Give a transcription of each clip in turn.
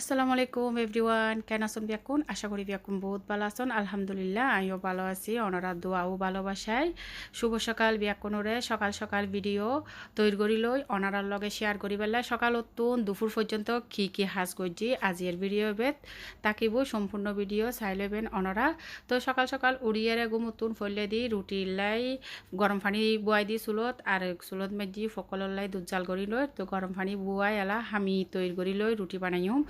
আসসালামু আলাইকুম এভরিওয়ান কেন আছেন বিয়াকুন? আশা করি বিয়াকুন বহুত ভালো আছেন। আলহামদুলিল্লাহ, আমিও ভালো আছি। ওনারা দোয়াও ভালোবাসায়। শুভ সকাল বিয়াকুনরে। সকাল সকাল ভিডিও তৈরি করি লই। ওনারার লগে শেয়ার করি পেলাই সকাল তুন দুপুর পর্যন্ত কি কি হাজ করছি, আজির ভিডিও বেত তাকিব, সম্পূর্ণ ভিডিও চাই লবেন ওনারা তো সকাল সকাল উড়িয়ারে গুমতুন ফলে দি, রুটি লাই, গরম পানি বুয়াই দি চুলত, আর চুলত মেজি ফকলৰ লাই দুধ জাল কৰি লৈ তো গৰম পানী বুয়াই এলা, হামি তৈরি করি লই, রুটি বানাইম।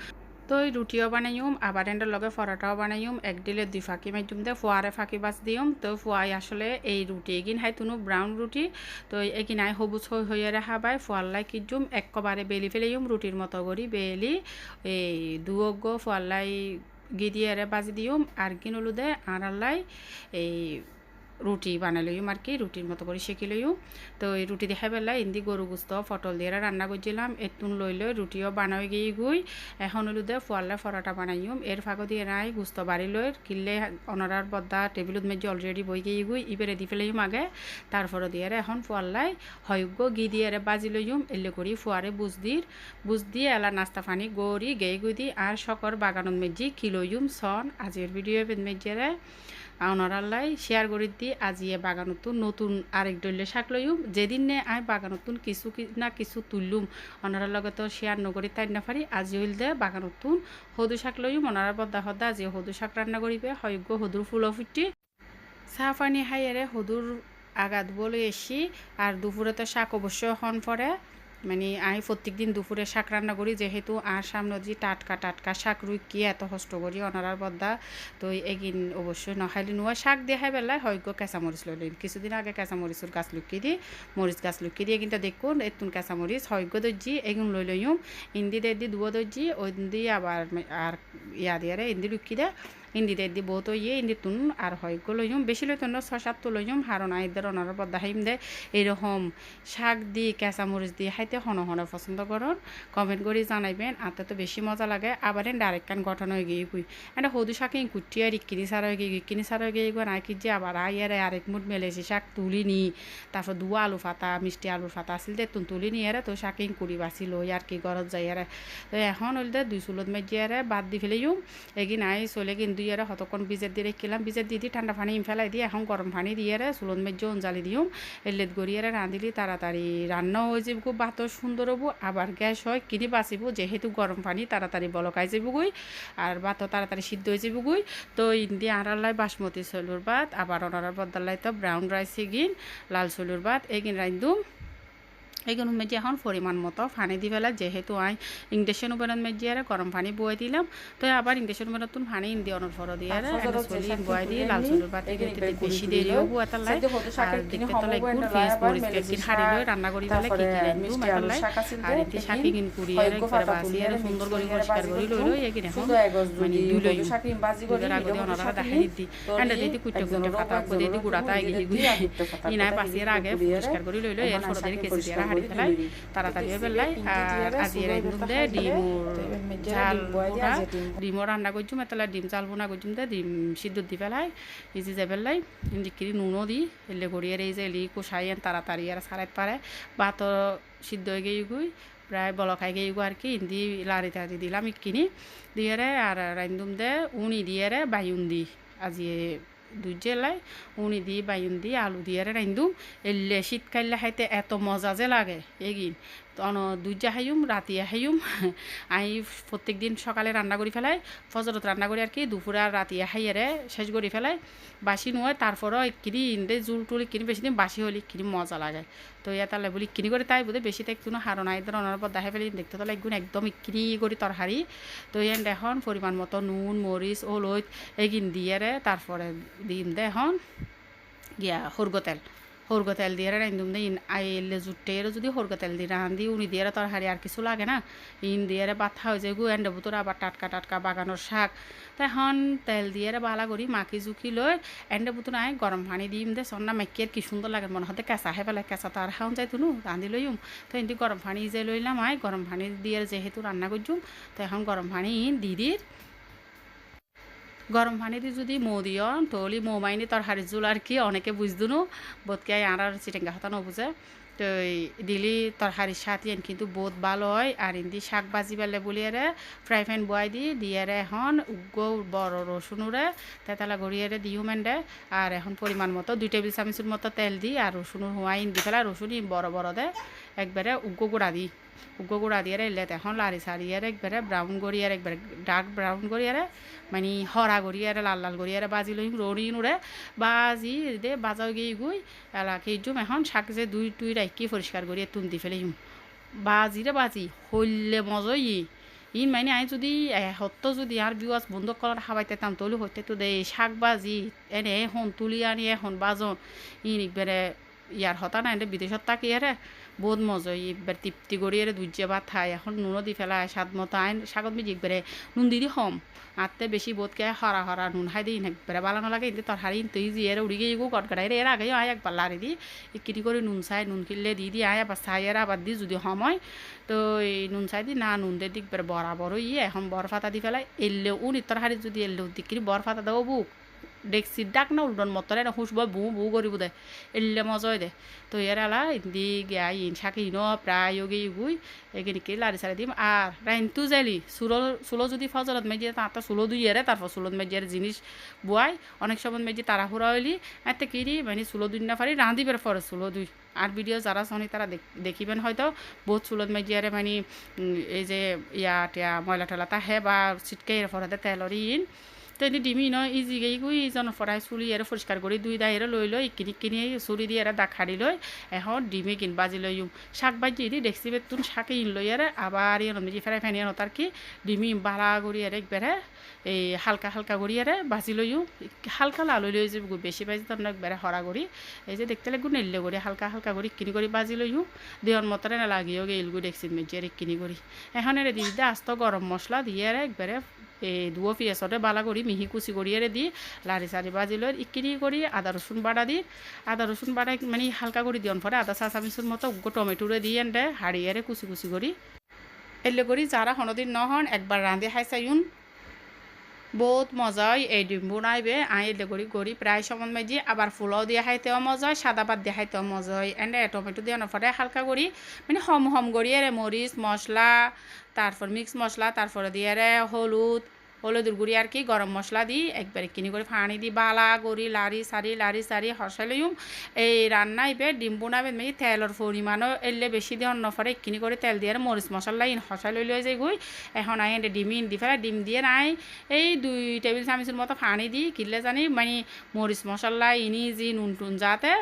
তো এই রুটিও বানাইম, আবার এন্ডের লগে পরোটাও বানাইম, এক দিলে দুই ফাঁকি মাধ্যম দিয়ে ফোয়ারে ফাঁকি বাস দিম তো ফোয়াই আসলে এই রুটি, এগিন হাই তুনো ব্রাউন রুটি, তো এগিন আই সবুজ হই হইয়ে রেখা বাই ফোয়াল্লাই কিজুম একবারে বেলি ফেলাইম, রুটির মতো করি বেলি, এই দুয়োগ্য ফোয়াল্লাই গিদিয়ারে বাজি দিম আর কিনলু দে আড়াল্লাই এই রুটি বানাই লইম আর কি, রুটির মতো করে শেখি লইম তো এই রুটি দেখা পেলা ইন্দি গরু গুস্ত ফটল দিয়ে রান্না করছিলাম এতুন লই লই রুটিও বানাই গিয়ে গুই। এখন হলু দে ফোয়াল্লা ফরাটা বানাইম। এর ফাঁকো দিয়ে নাই, গুস্ত বাড়ি লই কিনলে অনরার বদ্দা টেবিলত মেজি অলরেডি বই গিয়ে গুই ইবেরে দি ফেলাইম আগে। তারপরে দিয়ে এখন ফোয়াল্লাই হয়ুগ্য গি দিয়ে বাজি লইম এলে করি ফোয়ারে বুঝ দির। বুঝ দিয়ে এলা নাস্তা পানি গড়ি গেই গুই দি, আর সকর বাগানত মেজি কিলইম সন। আজির ভিডিও বেদ মেজিয়ারে আওনারাল্লাই শেয়ার করে দি আজিয়ে বাগানতুন নতুন আরেক ডলে শাক লইম। যেদিন নে আই বাগানতুন কিছু না কিছু তুললুম। অনারার লগে তো শেয়ার নকরি তাই না পারি আজি হইল দে বাগানতুন হদু শাক লইম। অনারার বদ্দা হদ্দা আজি হদু শাক রান্না করিবে, হয়গ্য হদুর ফুল ফুটি। চাহ পানি খাইয়েরে হদুর আগাত বলে এসি আর দুপুরে তো শাক অবশ্যই হন পরে মানে আমি প্রত্যেক দিন দুপুরে শাক রান্না করি, যেহেতু আর সামনে যে টাটকা টাটকা শাক রুই কি এত কষ্ট করি, অনারার বদ্দা। তো এগিন অবশ্যই নখাইলি নোয়া শাক দেখাই বেলায় হয়তো কেঁচামরিচ লইলেন কিছুদিন আগে কেঁচামরিচের গাছ লুকিয়ে দিই মরিচ গাছ লুকিয়ে দিয়ে কিন্তু দেখুন এতুন কেঁচামরিচ হয়গ্য দর্জি এগুন লই লইম। ইন্দি দিয়ে দি দুয়ো দর্জি ওই দি আবার আর ইয়া দিয়ে ইন্দি লুকিয়ে দেয় ইন্দিতে দি বহুত ইয়ে ইন্দি তুন আর হয়। গো লইম, বেশি লইতো না, ছয় সাত তো লইম হারণ আইদের অনার পর দেখাইম দে। এইরকম শাক দি কেঁচা মরিচ দিয়ে খাইতে হন হন পছন্দ করন। কমেন্ট করে জানাইবেন, আতে তো বেশি মজা লাগে। আবার ডাইরেক্ট কান গঠন হয়ে গিয়ে কুই। এটা হদু শাকে কুটি আর ইকিনি সার হয়ে গিয়ে ইকিনি সার হয়ে গিয়ে না কি যে আবার আইয়ারে আরেক মুঠ মেলেছি শাক তুলি নি। তারপর দু আলু ফাতা, মিষ্টি আলুর ফাতা আসিল দে, তুন তুলি নি আরে, তো শাকে কুড়ি বাসি লই আর কি গরজ যাই আরে। তো এখন হইল দে, দুই চুলত মেজিয়ারে বাদ দি ফেলেইম এগিন আই চলে কিন্তু আর হতক্ষণ বীজের দিয়ে রেখিলাম বীজের দিয়ে দিই ঠান্ডা পানি ফেলাই দিয়ে এখন গরম পানি দিয়ে চুলন মেজে অঞ্জালি দিও এলেত গড়িয়ে রাঁধিলি, তাড়াতাড়ি রান্নাও হয়ে যাব ভাতও সুন্দর হব, আবার গ্যাস হয়, কিনি বাঁচিব, যেহেতু গরম পানি, তাড়াতাড়ি বলকাই যাবগুই আর ভাতও তাড়াতাড়ি সিদ্ধ হয়ে যাবগুই তো ইন্দি আড়াল্লাই বাসমতি চলুর ভাত, আবার অনার বদলাই তো, ব্রাউন রাইস এগিন, লাল চলুর ভাত, এগিন রাঁধুম এইগুলো মেজি এখন পরিমাণ মতো পানি দি পেলা যেহেতু আই ইংডেশন উপরে মেজি আর গরম পানি বয়ে দিলাম তো আবার ইংডেশন উপরে তুন পানি ইন্দি অনর ফর দিয়ে আর বয়ে দিয়ে লাল চুলুর পাতে দিতে বেশি দেরিও বুয়া তালাই আর দেখতে তো লাইক গুড ফেস মরিচ কেকিন হাড়ি লই রান্না করি দিলে কি কি রান্নু মেটালাই আর এতে শাকি কিন কুড়ি আর করে বাসি আর সুন্দর করে পরিষ্কার করি লই লই একিন এখন মানে দুই লই শাকি বাজি করি আগে অনরা দেখাই দিতি এন্ড দিদি কুইটে কুইটে ফাতা কো দিদি গুড়াতা আগে ইনাই পাসির আগে পরিষ্কার করি লই লই এর ফর দিয়ে কেসি দিয়ে হাড়ি ফেলাই তাড়াতাড়ি ফেলাই আর আজি দে ডিম জাল বোনা ডিমও রান্না করছুম এতলা ডিম জাল বোনা করছুম দে ডিম সিদ্ধ দি ফেলাই ইজি যাই ফেলাই দিকিরি নুনও দি এলে গড়িয়ে এই যে এলি কষাই তাড়াতাড়ি আর সারাইতে পারে। ভাত সিদ্ধ হয়ে গিয়ে গুই প্রায় বলকাই গিয়ে আর কি ইন্দি লাড়ি টাড়ি দিলাম ইকিনি দিয়ে আর রান্ধুম দে উনি দিয়ে বাইউন দি আজি দুই জেলায় উনি দি বাইন দি আলু দিয়ে রাইন্দু, এলে শীতকালে খাইতে এত মজা যে লাগে, এগিন। তখন দুইজা হাইম রাতি হাইম আই প্রত্যেক দিন সকালে রান্না করি ফেলাই ফজরত রান্না করি আর কি দুপুরে আর রাতি হাইয়ারে শেষ করি ফেলাই বাসি নয় তারপরও কিনি ইন্দে জুল টুল কিনি বেশি দিন বাসি হলে কিনি মজা লাগে। তো ইয়া তাহলে বলি কিনি করে তাই বোধহয় বেশি দেখতো না হারো নাই। ধরনের পর দেখাই ফেলি দেখতে তো লাগবে একদম কিনি করি তরকারি তো ইয়ান এখন পরিমাণ মতো নুন মরিচ ওলইত এগিন দিয়ে তারপরে দিন দে এখন গিয়া সরগ তেল সরগ তেল দিয়ে রান্ধুম দে ইন আইলে জুটের যদি সরগ তেল দিয়ে রান্ধি উনি দিয়ে তরকারি আর কিছু লাগে না। ইন দিয়ে বাথা হয়ে যায় গু, এন্ডে বুতর আবার টাটকা টাটকা বাগানোর শাক। তখন তেল দিয়ে বালা করি, মাখি জুকি লই, এন্ডে বুতর আই গরম পানি দিম দে, সন্না মাইকের কি সুন্দর লাগে, মনে হতে কেঁচা হে পেলাই কেঁচা তো আর খাওয়া যায় তুনু রাঁধি লইম। তো এমনি গরম পানি যে লইলাম আই, গরম পানি দিয়ে যেহেতু রান্না করছুম তো এখন গরম পানি দি দির গরম পানি দিয়ে যদি মৌ দিও তলি মৌ মাইনি তরকারি জোল আর কি অনেকে বুঝদুনো। বোধকে আর আর চিটেঙ্গা হতা নবুঝে তো দিলি তরকারির সাথে কিন্তু বহুত ভালো হয়। আর ইন্দি শাক ভাজি পেলে বলিয়ারে ফ্রাই প্যান বয়াই দি দিয়ারে এখন উগ্র বড় রসুনরে তেতালা গড়িয়ারে দিও মেন্ডে। আর এখন পরিমাণ মতো দুই টেবিল চামচের মতো তেল দি, আর রসুনের হোয়াই দি ফেলা রসুন বড় বড় দে। একবারে উগ্র গুঁড়া দি। উগ্র গুঁড়া দিয়ে এলে এখন লারি সারিয়ারে একবারে ব্রাউন গড়িয়ারে একবারে ডার্ক ব্রাউন গড়িয়ারে মানে হরা গড়িয়ারে লাল লাল গড়িয়ারে বাজি লই রড়ি নুরে বাজি দে বাজাও গিয়ে গুই এলা কেইজুম এখন শাক যে দুই টুই রাখি পরিষ্কার করিয়ে তুম দি ফেলে বাজি রে বাজি হইলে মজই ইন মানে আই যদি সত্য যদি আর বিওয়াজ বন্ধ করার খাবাইতে তাম তৈলি হইতে তো দে শাক বাজি এনে এখন তুলি আনি এখন বাজন ইন একবারে ইয়ার হতা না এনে বিদেশত তাকি আরে বহুত মজা এবার তৃপ্তি করি, এর দুর্যে ভাত খাই। এখন নুনও দি ফেলা স্বাদ মতো আইন শাকত মিজি একবারে নুন দি দি হম আতে বেশি বোধ কে হরা হরা নুন খাই দিই একবারে বালানো লাগে ইন্তে তরহারি তুই জি এর উড়ি গিয়ে কটকাটাই। এর আগে আয় একবার লারি দি ইকিটি করে নুন চাই, নুন কিনলে দি দি আয় আবার চাই, এর আবার দি যদি সময় তো এই নুন চাই দি, না নুন দে দিক বরাবর ইয়ে এখন বর ফাতা দি ফেলাই, এলেও, উনি তরহারি যদি এলেও দিকিরি বর ফাতা দেবো বুক। ডেক্সির ডাক না উল্টন মতরে না হুসব বু বু করিব দে এলে মজয় দে। তো এর আলা ইন্দি গিয়া ইন শাকি ইন প্রায় গিয়ে গুই এগিনিকে লারি সারি দিম। আর রাইনতু যাইলি চুলো চুলো যদি ফজলত মেজি তাঁতা চুলো দুই এরে তারপর চুলত মেজিয়ার জিনিস বুয়াই অনেক সময় মেজি তারা হুরা হইলি এতে কিরি মানে চুলো দুই না পারি রাঁধিবের পরে চুলো দুই। আর ভিডিও যারা শনি তারা দেখিবেন হয়তো, বহুত চুলত মেজিয়ারে মানে এই যে ইয়া টিয়া ময়লা টলা তা হে বা ছিটকে এর পরে তেলর ইন। তো এনে ডিমি ন ইজি গেই গুই ইজনৰ পৰাই চুলি আর পরিষ্কার করে দুই দায়ের লৈ লই কিনি কিনি চুলি দিয়ে এরা দাগ হারি লৈ এখন ডিমি কিন বাজি লই শাক বাজি দি দেখছি বেতুন শাকে ইন লই আর আবার ইয়ে ফেরাই ফেনি তার কি ডিমি বালা করি আর একবারে এই হালকা হালকা আর বাজি লইও, হালকা লাল লই যে বেশি বাজি তো একবারে হরা করি। এই যে দেখতে লাগু নেলে করি, হালকা হালকা করি কিনি করে বাজি লইও। দেওয়ার মতরে না লাগিও গেলগু দেখছি মেজি আর কিনি করি। এখন এর দিদি আস্ত গরম মশলা দিয়ে একবারে, এই দুয়ো পিঁয়াজতে বালা করি, মিহি কুচি এরে দি লারি চারি বাজি লৈ ইকিনি কৰি আদা রসুন বাটা দি। আদা রসুন বাটা মানে হালকা করে দিয়ন পরে আদা চা চামিচুর মতো টমেটোরে দিয়ে এনডে হাড়িয়ারে কুচি কুচি করি। এলে করি যারা হনদিন নহন, একবার রাঁধে খাই চাইন বহুত মজা হয় এই ডিম বনাইবে। আই এলে গড়ি করি প্রায় সময় মেজি আবার ফুলও দিয়ে খাইতেও মজা হয় সাদা ভাত দিয়ে খাইতেও মজা হয় এন্ড টমেটো দিয়ে নফরে হালকা করি মানে হম হম করি রে মরিচ মশলা তারপর মিক্স মশলা তারপরে দিয়ে হলুদ হলুদের গুঁড়ি আর কি, গরম মশলা দিই, একবারে কিনি করে ফানি দিই, বালা, গড়ি লারি সারি লারি সারি হসাইলইম এই রান্না ইবে ডিম বোনাবে মেয়ে তেলের পরিমাণও এলে বেশি দিয়ে অন্য ফরে কিনি করে তেল দিয়ে আর মরিচ মশলা ইন হসাই লই লই যাই গুই এখন আই এনে ডিম ইন দি ফেলে, ডিম দিয়ে নাই, এই দুই টেবিল চামচের মতো ফানি দিই, কিনলে জানি মানে মরিচ মশলা ইনি জি নুন টুন যাতে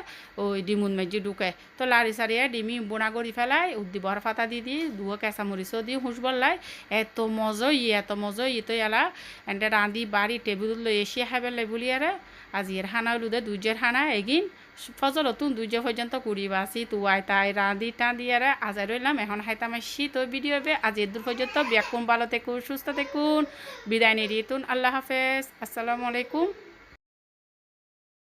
ওই ডিমুন মেজি ঢুকে, তো লারি সারিয়ে ডিমি বোনা করি ফেলাই, উদ্দি বর ফাতা দি দি দুয়ো কেঁচা মরিচও দি হুঁস বললাই, এত মজা ই, এত মজা ই তো এলা এন্ডে রাঁধি বাড়ি টেবিল এসে খাবে বলি আরে আজিয়ের হানা লুদে দুজের হানা এগিন ফজল তুন দুজ পর্যন্ত কুড়ি বাসি তুয়াই তাই রাঁধি টাঁধি আরে আজাই রইলাম এখন হাইতাম শীত ভিডিও বে আজ এদুর পর্যন্ত ব্যাকুম ভালো থেকুন সুস্থ থেকুন বিদায় নিয়ে তুন আল্লাহ হাফেজ আসসালামু আলাইকুম